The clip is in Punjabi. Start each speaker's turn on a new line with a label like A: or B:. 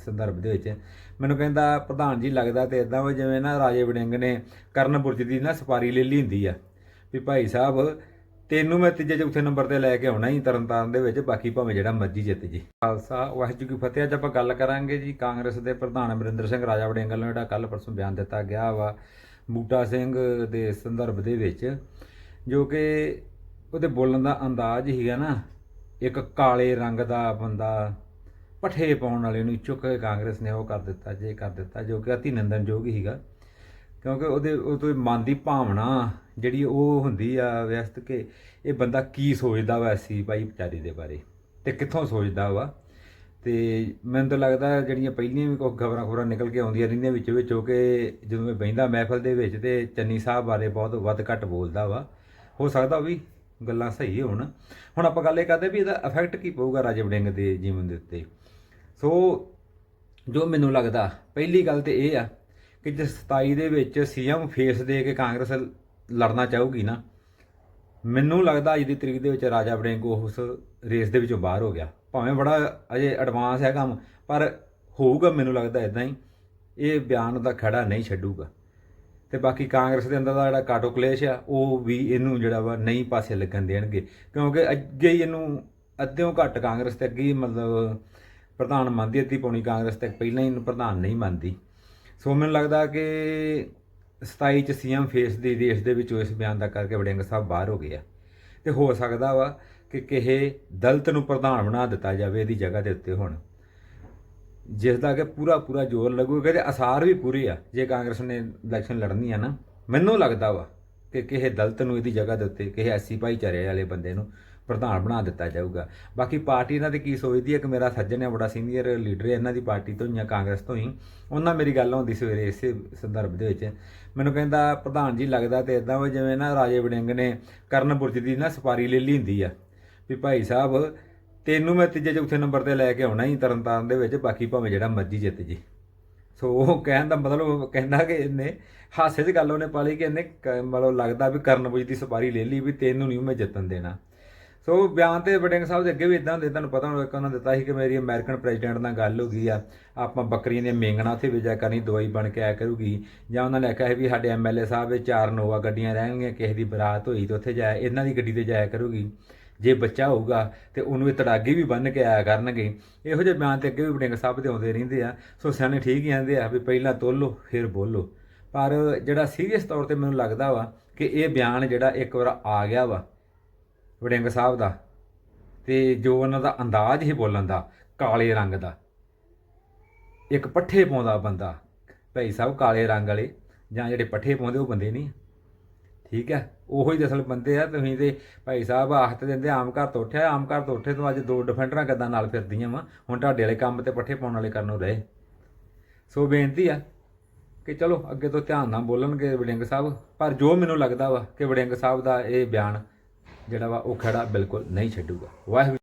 A: ਸੰਦਰਭ ਦੇ ਵਿੱਚ ਮੈਨੂੰ ਕਹਿੰਦਾ, ਪ੍ਰਧਾਨ ਜੀ, ਲੱਗਦਾ ਤੇ ਇਦਾਂ ਵਾ ਜਿਵੇਂ ਨਾ ਰਾਜੇ ਵੜਿੰਗ ਨੇ ਕਰਨਪੁਰ ਦੀ ਨਾ ਸਪਾਰੀ ਲੈ ਲਈ ਹੁੰਦੀ ਆ। ਵੀ ਭਾਈ ਸਾਹਿਬ, ਤੈਨੂੰ ਮੈਂ ਤੀਜੇ ਚੌਥੇ ਨੰਬਰ ਤੇ ਲੈ ਕੇ ਆਉਣਾ ਹੀ ਤਰਨਤਾਰਨ ਦੇ ਵਿੱਚ, ਬਾਕੀ ਭਾਵੇਂ ਜਿਹੜਾ ਮਰਜ਼ੀ ਜਿੱਤ ਜੀ। ਖਾਲਸਾ, ਵਾਹਿਗੁਰੂ ਕੀ ਫਤਿਹ। ਅੱਜ ਆਪਾਂ ਗੱਲ ਕਰਾਂਗੇ ਜੀ ਕਾਂਗਰਸ ਦੇ ਪ੍ਰਧਾਨ ਅਮਰਿੰਦਰ ਸਿੰਘ, ਰਾਜਾ ਵੜਿੰਗ ਨੂੰ ਜਿਹੜਾ ਕੱਲ ਪਰਸੋਂ ਬਿਆਨ ਦਿੱਤਾ ਗਿਆ ਵਾ ਬੂਟਾ ਸਿੰਘ ਦੇ ਸੰਦਰਭ ਦੇ ਵਿੱਚ, ਜੋ ਕਿ ਉਹਦੇ ਬੋਲਣ ਦਾ ਅੰਦਾਜ਼ ਹੀਗਾ ਨਾ, ਇੱਕ ਕਾਲੇ ਰੰਗ ਦਾ ਬੰਦਾ ਪੱਠੇ ਪਾਉਣ ਵਾਲੇ ਨੂੰ ਚੁੱਕ ਕੇ ਕਾਂਗਰਸ ਨੇ ਉਹ ਕਰ ਦਿੱਤਾ, ਜੇ ਕਰ ਦਿੱਤਾ, ਜੋ ਕਿ ਅਤੀ ਨਿੰਦਨਯੋਗ ਹੀਗਾ ਕਿਉਂਕਿ ਉਹਦੇ ਉਹ ਤੋਂ ਮਨ ਦੀ ਭਾਵਨਾ ਜਿਹੜੀ ਉਹ ਹੁੰਦੀ ਆ ਵਿਅਸਤ ਕਿ ਇਹ ਬੰਦਾ ਕੀ ਸੋਚਦਾ ਵਾ ਐਸੀ ਭਾਈ ਵਿਚਾਰੀ ਦੇ ਬਾਰੇ ਤੇ ਕਿੱਥੋਂ ਸੋਚਦਾ ਵਾ। ਤੇ ਮੈਨੂੰ ਤਾਂ ਲੱਗਦਾ ਜਿਹੜੀਆਂ ਪਹਿਲੀਆਂ ਵੀ ਕੋਈ ਖਬਰਾਂ ਖਬਰਾਂ ਨਿਕਲ ਕੇ ਆਉਂਦੀਆਂ ਰਹਿੰਦੀਆਂ ਵਿੱਚੋਂ ਵਿੱਚੋਂ ਕਿ ਜਦੋਂ ਮੈਂ ਬਹਿੰਦਾ ਮਹਿਫਲ ਦੇ ਵਿੱਚ ਤੇ ਚੰਨੀ ਸਾਹਿਬ ਬਾਰੇ ਬਹੁਤ ਵੱਧ ਘੱਟ ਬੋਲਦਾ ਵਾ। ਹੋ ਸਕਦਾ ਉਹ ਵੀ ਗੱਲਾਂ ਸਹੀ ਹੋਣ। ਹੁਣ ਆਪਾਂ ਗੱਲ ਇਹ ਕਰਦੇ ਵੀ ਇਹਦਾ ਇਫੈਕਟ ਕੀ ਪਊਗਾ ਰਾਜੇ ਵੜਿੰਗ ਦੇ ਜੀਵਨ ਦੇ ਉੱਤੇ। ਸੋ ਜੋ ਮੈਨੂੰ ਲੱਗਦਾ, ਪਹਿਲੀ ਗੱਲ ਤੇ ਇਹ ਆ ਕਿ ਜੇ 27 ਦੇ ਵਿੱਚ ਸੀਐਮ ਫੇਸ ਦੇ ਕੇ ਕਾਂਗਰਸ ਲੜਨਾ ਚਾਹੂਗੀ ਨਾ, ਮੈਨੂੰ ਲੱਗਦਾ ਅੱਜ ਦੀ ਤਰੀਕ ਦੇ ਵਿੱਚ ਰਾਜਾ ਵੜਿੰਗ ਉਸ ਰੇਸ ਦੇ ਵਿੱਚੋਂ ਬਾਹਰ ਹੋ ਗਿਆ। ਭਾਵੇਂ ਬੜਾ ਅਜੇ ਐਡਵਾਂਸ ਹੈ ਕੰਮ, ਪਰ ਹੋਊਗਾ ਮੈਨੂੰ ਲੱਗਦਾ ਇਦਾਂ ਹੀ। ਇਹ ਬਿਆਨ ਦਾ ਖੜਾ ਨਹੀਂ ਛੱਡੂਗਾ। ਤੇ ਬਾਕੀ ਕਾਂਗਰਸ ਦੇ ਅੰਦਰ ਦਾ ਜਿਹੜਾ ਕਾਟੋ ਕਲੇਸ਼ ਆ, ਉਹ ਵੀ ਇਹਨੂੰ ਜਿਹੜਾ ਵਾ ਨਹੀਂ ਪਾਸੇ ਲੱਗਣ ਦੇਣਗੇ। ਕਿਉਂਕਿ ਅੱਗੇ ਹੀ ਇਹਨੂੰ ਅੱਧਿਓਂ ਘੱਟ ਕਾਂਗਰਸ ਤੇ ਅੱਗੇ ਹੀ ਮਤਲਬ ਪ੍ਰਧਾਨ ਮੰਨਦੀ, ਅੱਧੀ ਪੌਣੀ ਕਾਂਗਰਸ ਤੇ ਪਹਿਲਾਂ ਹੀ ਇਹਨੂੰ ਪ੍ਰਧਾਨ ਨਹੀਂ ਮੰਨਦੀ। ਸੋ ਮੈਨੂੰ ਲੱਗਦਾ ਕਿ 27 ਚ ਸੀਐਮ ਫੇਸ ਦੀ ਦੇਸ਼ ਦੇ ਵਿੱਚੋਂ ਇਸ ਬਿਆਨ ਦਾ ਕਰਕੇ ਵੜਿੰਗ ਸਾਹਿਬ ਬਾਹਰ ਹੋ ਗਏ ਆ। ਤੇ ਹੋ ਸਕਦਾ ਵਾ ਕਿ ਕਿਸੇ ਦਲਤ ਨੂੰ ਪ੍ਰਧਾਨ ਬਣਾ ਦਿੱਤਾ ਜਾਵੇ ਇਹਦੀ ਜਗ੍ਹਾ ਦੇ ਉੱਤੇ ਹੁਣ। ਜਿਸ ਦਾ ਕਿ ਪੂਰਾ ਪੂਰਾ ਜ਼ੋਰ ਲੱਗੂਗਾ ਤੇ ਅਸਾਰ ਵੀ ਪੂਰੇ ਆ। ਜੇ ਕਾਂਗਰਸ ਨੇ ਇਲੈਕਸ਼ਨ ਲੜਨੀ ਆ ਨਾ, ਮੈਨੂੰ ਲੱਗਦਾ ਵਾ ਕਿ ਕਿਸੇ ਦਲਤ ਨੂੰ ਇਹਦੀ ਜਗ੍ਹਾ ਦੇ ਉੱਤੇ, ਕਿਸੇ ਐਸੀ ਭਾਈਚਾਰੇ ਵਾਲੇ ਬੰਦੇ ਨੂੰ ਪ੍ਰਧਾਨ ਬਣਾ ਦਿੱਤਾ ਜਾਊਗਾ। ਬਾਕੀ ਪਾਰਟੀ ਇਹਨਾਂ ਦੀ ਕੀ ਸੋਚਦੀ ਹੈ ਕਿ ਮੇਰਾ ਸੱਜਣ ਹੈ ਬੜਾ ਸੀਨੀਅਰ ਲੀਡਰ ਹੈ ਇਹਨਾਂ ਦੀ ਪਾਰਟੀ ਤੋਂ ਹੀ ਆ, ਕਾਂਗਰਸ ਤੋਂ ਹੀ। ਉਹਨਾਂ ਮੇਰੀ ਗੱਲ ਹੁੰਦੀ ਸਵੇਰੇ ਇਸੇ ਸੰਦਰਭ ਦੇ ਵਿੱਚ। ਮੈਨੂੰ ਕਹਿੰਦਾ, ਪ੍ਰਧਾਨ ਜੀ, ਲੱਗਦਾ ਤੇ ਇਦਾਂ ਵਾ, ਜਿਵੇਂ ਨਾ ਰਾਜੇ ਵੜਿੰਗ ਨੇ ਕਰਨਪੁਰ ਦੀ ਨਾ ਸਪਾਰੀ ਲੈ ਲਈ ਹੁੰਦੀ ਆ। ਵੀ ਭਾਈ ਸਾਹਿਬ ਤੈਨੂੰ ਮੈਂ ਤੀਜੇ ਚੌਥੇ ਨੰਬਰ ਤੇ ਲੈ ਕੇ ਆਉਣਾ ਹੀ ਤਰਨਤਾਰਨ ਦੇ ਵਿੱਚ, ਬਾਕੀ ਭਾਵੇਂ ਜਿਹੜਾ ਮਰਜ਼ੀ ਜਿੱਤ ਜੇ। ਸੋ ਉਹ ਕਹਿਣ ਦਾ ਮਤਲਬ ਕਹਿੰਦਾ ਕਿ ਇਹਨੇ ਹਾਸੇ 'ਚ ਗੱਲ ਉਹਨੇ ਪਾਲੀ ਕਿ ਇਹਨੇ ਕ- ਮਤਲਬ ਲੱਗਦਾ ਵੀ ਕਰਨਪੁਰ ਦੀ ਸਪਾਰੀ ਲੈ ਲਈ ਵੀ ਤੈਨੂੰ ਨਹੀਂ ਮੈਂ ਜਿੱਤਣ ਦੇਣਾ। ਸੋ ਬਿਆਨ ਤੇ ਵੜਿੰਗ ਸਾਹਿਬ ਦੇ ਅੱਗੇ ਵੀ ਇਦਾਂ ਹੁੰਦੇ, ਤੁਹਾਨੂੰ ਪਤਾ ਹੋਣਾ ਇੱਕ ਉਹਨਾਂ ਦਿੱਤਾ ਸੀ ਕਿ ਮੇਰੀ ਅਮਰੀਕਨ ਪ੍ਰੈਜ਼ੀਡੈਂਟ ਨਾਲ ਗੱਲ ਹੋ ਗਈ ਆ, ਆਪਾਂ ਬੱਕਰੀਆਂ ਦੀਆਂ ਮੇਂਗਣਾ ਉੱਥੇ ਵੇਚਿਆ ਕਰਨੀ ਦਵਾਈ ਬਣ ਕੇ ਆਇਆ ਕਰੂਗੀ। ਜਾਂ ਉਹਨਾਂ ਨੇ ਆਖਿਆ ਹੈ ਵੀ ਸਾਡੇ ਐਮਐਲਏ ਸਾਹਿਬ ਦੇ ਚਾਰ ਨੋਵਾ ਗੱਡੀਆਂ ਰਹਿਣਗੀਆਂ, ਕਿਸੇ ਦੀ ਬਰਾਤ ਹੋਈ ਤੇ ਉੱਥੇ ਜਾਇਆ, ਇਹਨਾਂ ਦੀ ਗੱਡੀ ਤੇ ਜਾਇਆ ਕਰੂਗੀ। ਜੇ ਬੱਚਾ ਹੋਊਗਾ ਤੇ ਉਹਨੂੰ ਇਹ ਤੜਾਗੇ ਵੀ ਬੰਨ ਕੇ ਆਇਆ ਕਰਨਗੇ। ਇਹੋ ਜਿਹੇ ਬਿਆਨ ਤੇ ਅੱਗੇ ਵੀ ਵੜਿੰਗ ਸਾਹਿਬ ਦੇ ਆਉਂਦੇ ਰਹਿੰਦੇ ਆ। ਸੋ ਸਿਆਣੇ ਠੀਕ ਹੀ ਆਂਦੇ ਆ ਵੀ ਪਹਿਲਾਂ ਤੋਲੋ, ਫਿਰ ਬੋਲੋ। ਪਰ ਜਿਹੜਾ ਸੀਰੀਅਸ ਤੌਰ ਤੇ ਮੈਨੂੰ ਲੱਗਦਾ ਵਾ ਕਿ ਇਹ ਬਿਆਨ ਜਿਹੜਾ ਇੱਕ ਵਾਰ ਆ ਗਿਆ ਵਾ ਵੜਿੰਗ ਸਾਹਿਬ ਦਾ, ਤੇ ਜੋ ਉਹਨਾਂ ਦਾ ਅੰਦਾਜ਼ ਹੀ ਬੋਲਣ ਦਾ, ਕਾਲੇ ਰੰਗ ਦਾ। ਇੱਕ ਪੱਠੇ ਪਾਉਂਦਾ ਬੰਦਾ, ਭਾਈ ਸਾਹਿਬ ਕਾਲੇ ਰੰਗ ਵਾਲੇ, ਜਾਂ ਜਿਹੜੇ ਪੱਠੇ ਪਾਉਂਦੇ ਉਹ ਬੰਦੇ ਨਹੀਂ। ਠੀਕ ਹੈ ਉਹੋ ਹੀ ਦਸਲ ਬੰਦੇ ਆ, ਤੁਸੀਂ ਤੇ ਭਾਈ ਸਾਹਿਬ ਆਖਤ ਦਿੰਦੇ, ਆਮ ਘਰ ਤੋਂ ਉੱਠਿਆ, ਆਮ ਘਰ ਤੋਂ ਉੱਠੇ ਤੋਂ ਅੱਜ ਦੋ ਡਿਫੈਂਡਰਾਂ ਕਿੱਦਾਂ ਨਾਲ ਫਿਰਦੀਆਂ ਵਾ? ਹੁਣ ਤੁਹਾਡੇ ਵਾਲੇ ਕੰਮ ਤੇ ਪੱਠੇ ਪਾਉਣ ਵਾਲੇ ਕਰਨੋਂ ਰਹੇ ਸੋ ਬੇਨਤੀ ਆ ਕਿ ਚਲੋ ਅੱਗੇ ਤੋਂ ਧਿਆਨ ਨਾਲ ਬੋਲਣਗੇ ਵੜਿੰਗ ਸਾਹਿਬ, ਪਰ ਜੋ ਮੈਨੂੰ ਲੱਗਦਾ ਵਾ ਕਿ ਵੜਿੰਗ ਸਾਹਿਬ ਦਾ ਇਹ ਬਿਆਨ ਜਿਹੜਾ ਵਾ ਉਹ ਖੜਾ ਬਿਲਕੁਲ ਨਹੀਂ ਛੱਡੂਗਾ। ਵਾਹਿਗੁਰੂ